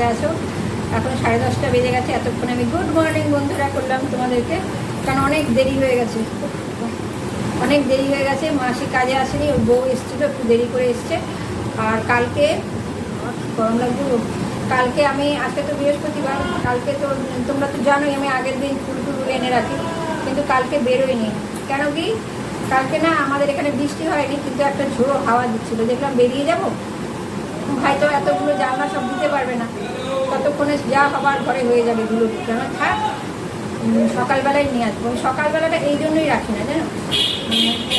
আনন্দে আছো। এখন সাড়ে দশটা বেজে গেছে, এতক্ষণ আমি গুড মর্নিং বন্ধুরা করলাম তোমাদেরকে, কারণ অনেক দেরি হয়ে গেছে। অনেক দেরি হয়ে গেছে, মাসি কাজে আসেনি, ওর বউ এসেছিল, একটু দেরি করে এসছে। আর কালকে, গরম লাগবে কালকে আমি, আজকে তো বৃহস্পতিবার, কালকে তো, তোমরা তো জানোই, আমি আগের দিন ফুল টুল এনে রাখি, কিন্তু কালকে বেরোয়নি। কেন কি? কালকে না আমাদের এখানে বৃষ্টি হয়নি, কিন্তু একটা ঝোড়ো হাওয়া দিচ্ছিল। দেখলাম বেরিয়ে যাব? ভাই তো এতগুলো জানলা সব দিতে পারবে না। ততক্ষণে যা হবার ঘরে হয়ে যাবে ধুলো কেন থাক সকালবেলায় নিয়ে আসব। সকালবেলাটা এই জন্যই রাখি না, জানো?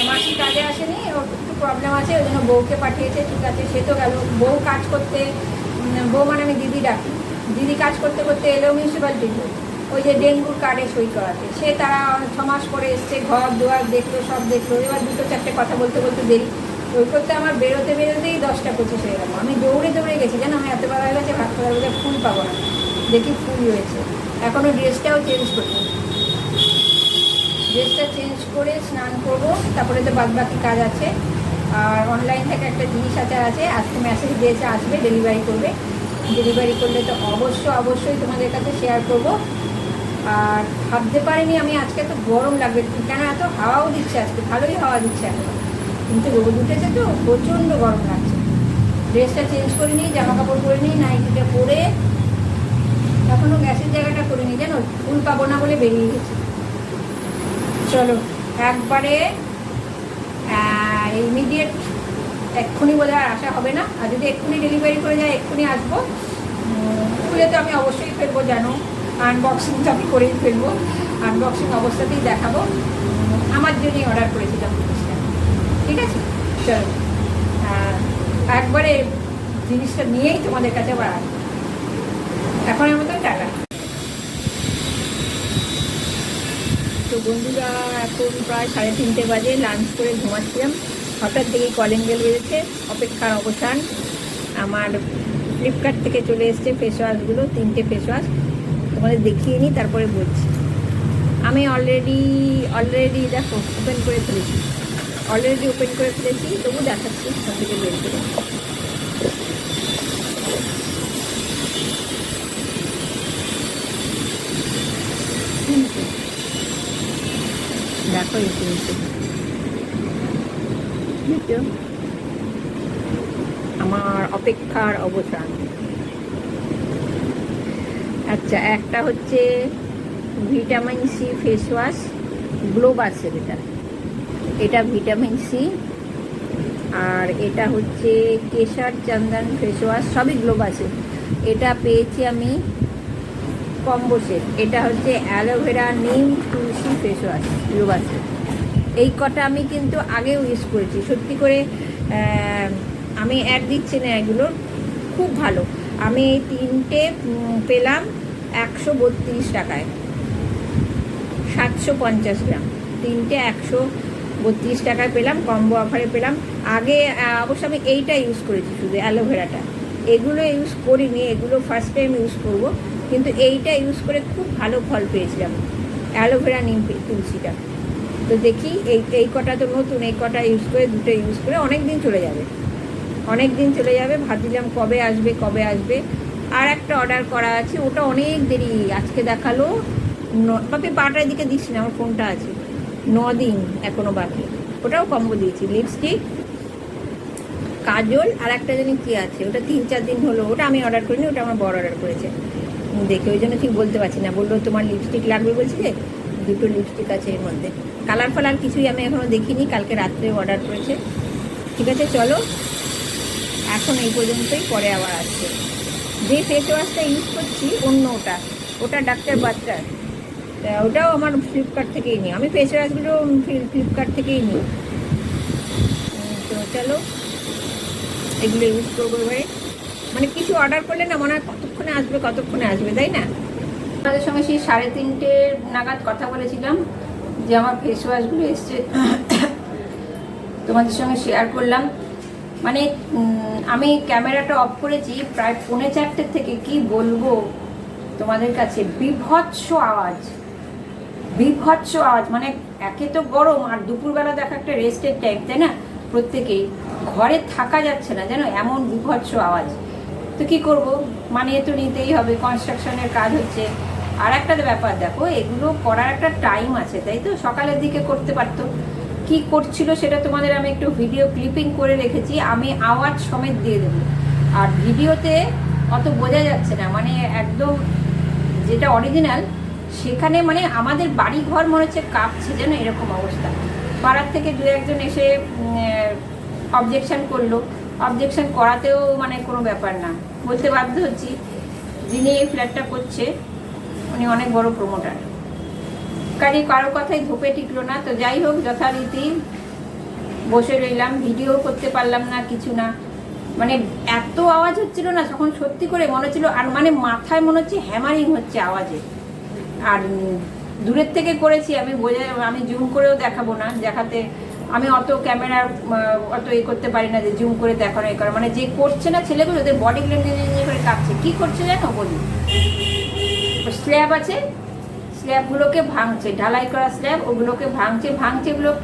মাসি কাজে আসেনি, ওর একটু প্রবলেম আছে, ওই জন্য বউকে পাঠিয়েছে, ঠিক আছে, সে তো গেল। বউ কাজ করতে বউ মানে আমি দিদি ডাকি। দিদি কাজ করতে করতে এলো মিউনিসিপ্যালিটিতে ওই যে ডেঙ্গুর কার্ডে সই করাতে। সে তারা ছ মাস পরে এসছে, ঘর দুয়ার দেখল, সব দেখল। এবার দুটো চারটে কথা বলতে বলতে দেরি। ওই করতে আমার বেরোতে বেরোতেই দশটা পঁচিশ হয়ে গেল। আমি দৌড়ে দৌড়ে গেছি, জানো, আমি এত বেলা হয়ে গেছে ভাত খাওয়ার বোধহয় ফুল পাবো না। দেখি ফুল হয়েছে এখনও ড্রেসটাও চেঞ্জ করিনি। ড্রেসটা চেঞ্জ করে স্নান করব, তারপরে তো বাদ বাকি কাজ আছে। আর অনলাইন থেকে একটা জিনিস আচার আছে, আজকে মেসেজ দিয়েছে, আসবে ডেলিভারি করবে। ডেলিভারি করলে তো অবশ্য, অবশ্যই তোমাদের কাছে শেয়ার করব। আর ভাবতে পারিনি আমি আজকে তো গরম লাগবে, কেন এত হাওয়াও দিচ্ছে আজকে? ভালোই হাওয়া দিচ্ছে এখন। কিন্তু রোদ উঠেছে তো, প্রচণ্ড গরম লাগছে। ড্রেসটা চেঞ্জ করে নিই জামা কাপড় পরিনি নাইটিটা পরে এখনও গ্যাসের জায়গাটা করে নিই, জানো? ফুল পাবো না বলে বেরিয়ে গেছি। চলো, একবারে ইমিডিয়েট এক্ষুনি বোধ আর আসা হবে না। আর যদি এক্ষুনি ডেলিভারি করে যায়, এক্ষুনি আসব। খুলে তো আমি অবশ্যই ফেলব, জানো? আনবক্সিং তো আমি করেই ফেলব। আনবক্সিং অবস্থাতেই দেখাবো। আমার জন্যই অর্ডার করেছিলাম। ঠিক আছে? চলো। একবারে জিনিসটা নিয়েই তোমাদের কাছে আবার আসব। এখনের মতো টাটা। তো বন্ধুরা, এখন প্রায় সাড়ে তিনটে বাজে লাঞ্চ করে ঘুমাচ্ছিলাম। হঠাৎ থেকেই কলিং বেল বেজেছে, অপেক্ষার অবসান। আমার ফ্লিপকার্ট থেকে চলে এসছে ফেস ওয়াশগুলো তিনটে ফেস ওয়াশ তোমাদের দেখিয়ে নিই, তারপরে বলছি। আমি অলরেডি অলরেডি দেখো ওপেন করে ফেলেছি। অলরেডি ওপেন করে ফেলেছি, তবু দেখাচ্ছি থেকে বের করে। দেখো এসে। আমার অপেক্ষার অবসান। আচ্ছা একটা হচ্ছে ভিটামিন সি ফেস ওয়াশ গ্লোবাসের এটা এটা ভিটামিন সি, আর এটা হচ্ছে কেশর, চন্দন, ফেস ওয়াশ, সবই আছে। এটা পেয়েছি আমি কম্বো সেট এটা হচ্ছে অ্যালোভেরা, নিম, তুলসী, ফেস ওয়াশ গ্লোবাসের এই কটা আমি কিন্তু আগেও ইউজ করেছি। সত্যি করে আমি অ্যাড দিচ্ছি না এগুলো। খুব ভালো। আমি এই তিনটে পেলাম একশো বত্রিশ টাকায়। সাতশো পঞ্চাশ গ্রাম। তিনটে একশো বত্রিশ টাকায় পেলাম কম্বো অফারে পেলাম। আগে অবশ্য আমি এইটা ইউজ করেছি শুধু অ্যালোভেরাটা এগুলো ইউজ করিনি, এগুলো ফার্স্ট টাইম ইউজ করব। কিন্তু এইটা ইউজ করে খুব ভালো ফল পেয়েছিলাম অ্যালোভেরা নিম তুলসিটা। তো দেখি, এই এই কটা তো নতুন, এই কটা ইউজ করে, দুটো ইউজ করে অনেক দিন চলে যাবে। অনেক দিন চলে যাবে, ভাবছিলাম কবে আসবে কবে আসবে। আর একটা অর্ডার করা আছে, ওটা অনেক দেরি, আজকে দেখাল। বাপি বারোটার দিকে দিচ্ছি না, আমার ফোনটা আছে। দিন এখনও বাকি। ওটাও কম্বো দিয়েছি লিপস্টিক কাজল, আর একটা জানি কি আছে, ওটা তিন চার দিন হলো, ওটা আমি অর্ডার করিনি, ওটা আমার বড় অর্ডার করেছে। দেখে ওই জন্য ঠিক বলতে পারছি না, বলল তোমার লিপস্টিক লাগবে বলছি যে, দুটো লিপস্টিক আছে এর মধ্যে। কালার ফালার কিছুই আমি এখনও দেখিনি, কালকে রাত্রে অর্ডার করেছে। ঠিক আছে, চলো। এখন এই পর্যন্তই, পরে আবার আসছে যে ফেস ওয়াশটা ইউজ করছি, অন্য ওটা। ওটা ডাক্তার বাচ্চার তা ওটাও আমার ফ্লিপকার্ট থেকেই নিই। আমি ফেস ওয়াশগুলো ফ্লিপকার্ট থেকেই নিই। তো চলো, এগুলো ইউজ করব এবারে। মানে কিছু অর্ডার করলে না মনে হয় কতক্ষণে আসবে কতক্ষণে আসবে, তাই না? আপনাদের সঙ্গে সেই সাড়ে তিনটে নাগাদ কথা বলেছিলাম যে আমার ফেস ওয়াশগুলো এসছে। তোমাদের সঙ্গে শেয়ার করলাম। মানে আমি ক্যামেরাটা অফ করেছি প্রায় পৌনে চারটের থেকে, কি বলব তোমাদের কাছে? বিভৎস আওয়াজ। বিভৎস আওয়াজ মানে একে তো গরম আর দুপুরবেলা দেখা একটা রেস্টের টাইম তাই না? প্রত্যেকেই ঘরে থাকা যাচ্ছে না জানো এমন বিভৎস আওয়াজ। তো তো কি করব? মানিয়ে তো নিতেই হবে কনস্ট্রাকশনের কাজ হচ্ছে। আর একটা ব্যাপার, দেখো, এগুলো করার একটা টাইম আছে, তাই তো? সকালের দিকে করতে পারতো। কি করছিল সেটা তোমাদের আমি একটু ভিডিও ক্লিপিং করে রেখেছি, আমি আওয়াজ সমেত দিয়ে দেবো। আর ভিডিওতে অত বোঝা যাচ্ছে না মানে একদম যেটা অরিজিনাল সেখানে মানে আমাদের বাড়ি ঘর মনে হচ্ছে কাঁপছে যেন এরকম অবস্থা। পাড়ার থেকে দু একজন এসে অবজেকশন করল। অবজেকশন করাতেও মানে কোনো ব্যাপার না। বলতে বাধ্য হচ্ছি, যিনি এই ফ্ল্যাটটা করছে, উনি অনেক বড় প্রমোটার কাজে কারও কথাই ধোপে টিকলো না। তো যাই হোক, যথারীতি বসে রইলাম। ভিডিও করতে পারলাম না, কিছু না। মানে এত আওয়াজ হচ্ছিল না তখন সত্যি করে মনে হচ্ছিল, আর মানে মাথায় মনে হচ্ছে হ্যামারিং হচ্ছে আওয়াজে। আর দূরের থেকে করেছি, আমি বোঝা আমি জুম করেও দেখাবো না, দেখাতে, আমি অত ক্যামেরা অত এ করতে পারি না যে জুম করে দেখানো এ করা। মানে যে করছে না ছেলেগুলো, ওদের বডি ল্যাঙ্গুয়েজ করে কাঁপছে। কী করছে জানো বলি? স্ল্যাব আছে স্ল্যাবগুলোকে ভাঙছে, ঢালাই করা স্ল্যাব ওগুলোকে ভাঙছে ভাঙছে এগুলো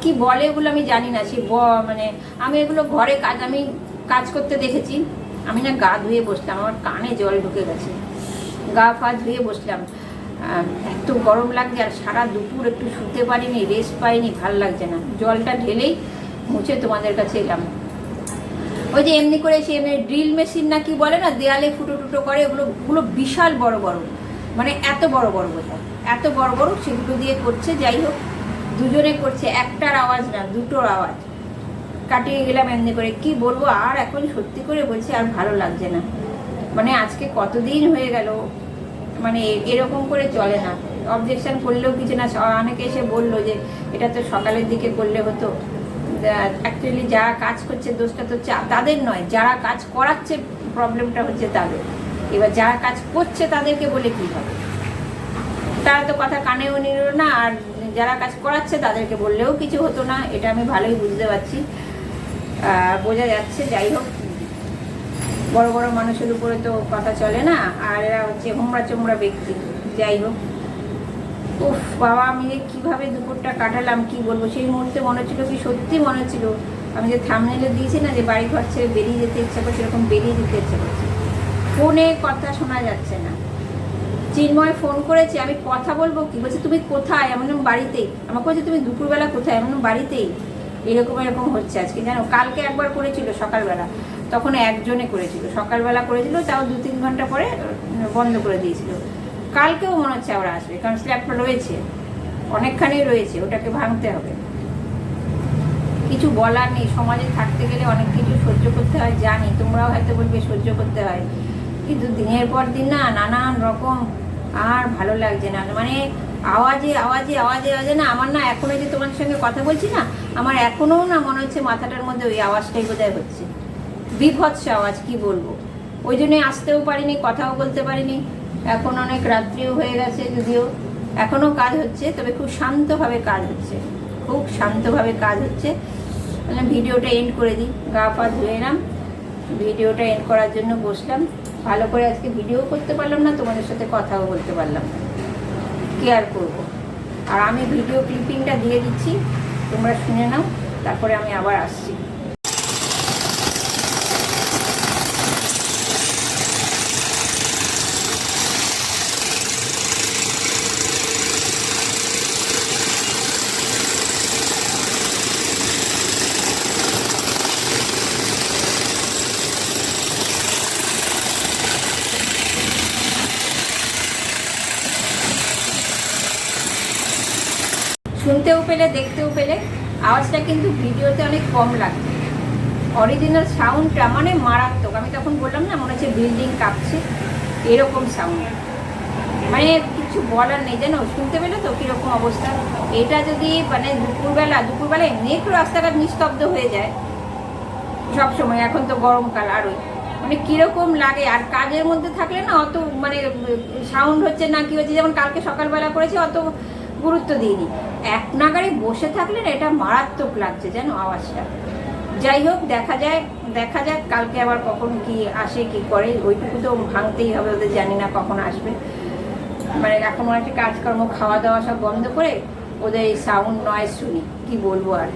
কি বলে ওগুলো আমি জানি না, সে ব- মানে আমি এগুলো ঘরে কাজ, আমি কাজ করতে দেখেছি। আমি না গা ধুয়ে বসলাম, আমার কানে জল ঢুকে গেছে। গা ফা ধুয়ে বসলাম। এত গরম লাগছে আর সারা দুপুর একটু শুতে পারিনি রেস্ট পাইনি, ভালো লাগছে না। জলটা ঢেলেই মুছে তোমাদের কাছে এলাম। ওই যে এমনি করে সে এমনি ড্রিল মেশিন না কি বলে না, দেয়ালে ফুটো টুটো করে, ওগুলো ওগুলো বিশাল বড় বড়। মানে এত বড় বড় বোঝায় এত বড় বড়, সেগুলো দিয়ে করছে, যাই হোক, দুজনে করছে, একটার আওয়াজ না, দুটোর আওয়াজ। কাটিয়ে গেলাম এমনি করে, কি বলব, আর এখন সত্যি করে বলছি, আর ভালো লাগছে না। মানে আজকে কতদিন হয়ে গেল মানে এরকম করে চলে না। অবজেকশন করলেও কিছু না। অনেকে এসে বলল যে, এটা তো সকালের দিকে করলে হতো। অ্যাকচুয়ালি যারা কাজ করছে, দোষটা তো তাদের নয়। যারা কাজ করাচ্ছে প্রবলেমটা হচ্ছে তাদের। এবার যারা কাজ করছে, তাদেরকে বলে কী হবে? তারা তো কথা কানেও নিল না, আর যারা কাজ করাচ্ছে, তাদেরকে বললেও কিছু হতো না। এটা আমি ভালোই বুঝতে পারছি। বোঝা যাচ্ছে। যাই হোক বড় বড় মানুষের উপরে তো কথা চলে না, আর এরা হচ্ছে হোমরা চোমরা ব্যক্তি। যাই হোক। উফ, বাবা, আমি যে কীভাবে দুপুরটা কাটালাম, কি বলব? সেই মুহূর্তে মনে হচ্ছিল কি সত্যি মনে হচ্ছিল, আমি যে থামনেলে দিয়েছি না যে বাড়ি ঘর ছেড়ে বেরিয়ে যেতে ইচ্ছা করছে এরকম বেরিয়ে যেতে ইচ্ছা করছে ফোনে কথা শোনা যাচ্ছে না। চিন্ময় ফোন করেছে, আমি কথা বলব কি? বলছে, তুমি কোথায়? এমন বাড়িতেই আমাকে বলছে, তুমি দুপুরবেলা কোথায়? এমন বাড়িতেই এরকম এরকম হচ্ছে আজকে। জানো, কালকে একবার করেছিল সকালবেলা। তখন একজনে করেছিল। সকালবেলা করেছিল, তাও দু তিন ঘণ্টা পরে বন্ধ করে দিয়েছিল। কালকেও মনে হচ্ছে আবার আসবে, কারণ স্ল্যাবটা রয়েছে। অনেকখানি রয়েছে, ওটাকে ভাঙতে হবে। কিছু বলার নেই, সমাজে থাকতে গেলে অনেক কিছু সহ্য করতে হয়, জানি, তোমরাও হয়তো বলবে সহ্য করতে হয়। কিন্তু দিনের পর দিন না, নানান রকম আর ভালো লাগছে না। মানে আওয়াজে আওয়াজে আওয়াজে আওয়াজে না, আমার না এখনও যে তোমার সঙ্গে কথা বলছি না, আমার এখনও না মনে হচ্ছে মাথাটার মধ্যে ওই আওয়াজটাই বোধহয় হচ্ছে। বিভৎস আওয়াজ, কি বলব? ওই জন্যই আসতেও পারিনি, কথাও বলতে পারিনি। এখন অনেক রাত্রিও হয়ে গেছে যদিও। এখনও কাজ হচ্ছে, তবে খুব শান্তভাবে কাজ হচ্ছে। খুব শান্তভাবে কাজ হচ্ছে। মানে ভিডিওটা এন্ড করে দিই। গা পা ধুয়ে এলাম। ভিডিওটা এন্ড করার জন্য বসলাম। ভালো করে আজকে ভিডিও করতে পারলাম না, তোমাদের সাথে কথাও বলতে পারলাম না। কি আর করব। আর আমি ভিডিও ক্লিপিংটা দিয়ে দিচ্ছি। তোমরা শুনে নাও, তারপরে আমি আবার আসছি। পেলে, দেখতেও পেলে, আওয়াজটা কিন্তু ভিডিওতে অনেক কম লাগছে অরিজিনাল সাউন্ডটা মানে মারাত্মক। আমি তখন বললাম না, মনে হচ্ছে বিল্ডিং কাঁপছে। এরকম সাউন্ড মানে কিছু বলার নেই, জানো? শুনতে পেলে তো কীরকম অবস্থা? এটা যদি মানে দুপুরবেলা দুপুরবেলা এমনি একটু রাস্তাঘাট নিস্তব্ধ হয়ে যায়, সব সময়। এখন তো গরমকাল আরোই। মানে কীরকম লাগে? আর কাজের মধ্যে থাকলে না অত মানে সাউন্ড হচ্ছে না, কি হচ্ছে? যেমন কালকে সকালবেলা করেছি, অত গুরুত্ব দিইনি। এক নাগারে বসে থাকলে না এটা মারাত্মক লাগছে জানো আওয়াজটা। যাই হোক, দেখা যায়, দেখা যাক কালকে আবার কখন কি আসে, কি করে। ওইটুকু তো ভাঙতেই হবে, ওদের জানি না কখন আসবে। মানে এখন অনেকটা কাজকর্ম খাওয়া দাওয়া সব বন্ধ করে ওদের এই সাউন্ড নয়েজ শুনি, কি বলব আর।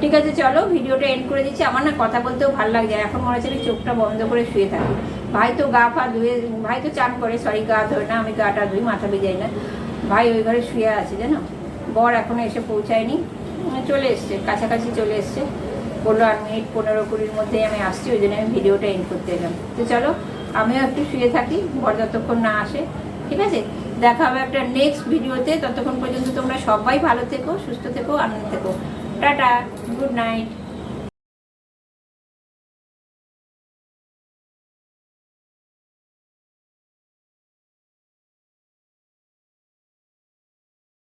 ঠিক আছে, চলো, ভিডিওটা এন্ড করে দিচ্ছি। আমার না কথা বলতেও ভালো লাগছে। এখন মনে হচ্ছে চোখটা বন্ধ করে শুয়ে থাকি। ভাই তো গা ফা ধুয়ে, ভাই তো চান করে সরি গা ধরে না, আমি গাটা ধুই, মাথা ভিজাই না। ভাই ওই ঘরে শুয়ে আছে, জানো? বর এখনও এসে পৌঁছায়নি। চলে এসছে, কাছাকাছি চলে এসছে। বলল, আর মিনিট পনেরো কুড়ির মধ্যেই আমি আসছি, ওই জন্য আমি ভিডিওটা এন্ড করতে এলাম। তো চলো, আমিও একটু শুয়ে থাকি, বর যতক্ষণ না আসে, ঠিক আছে? দেখা হবে একটা নেক্সট ভিডিওতে। ততক্ষণ পর্যন্ত তোমরা সবাই ভালো থেকো, সুস্থ থেকো, আনন্দ থেকো। Tata, good night.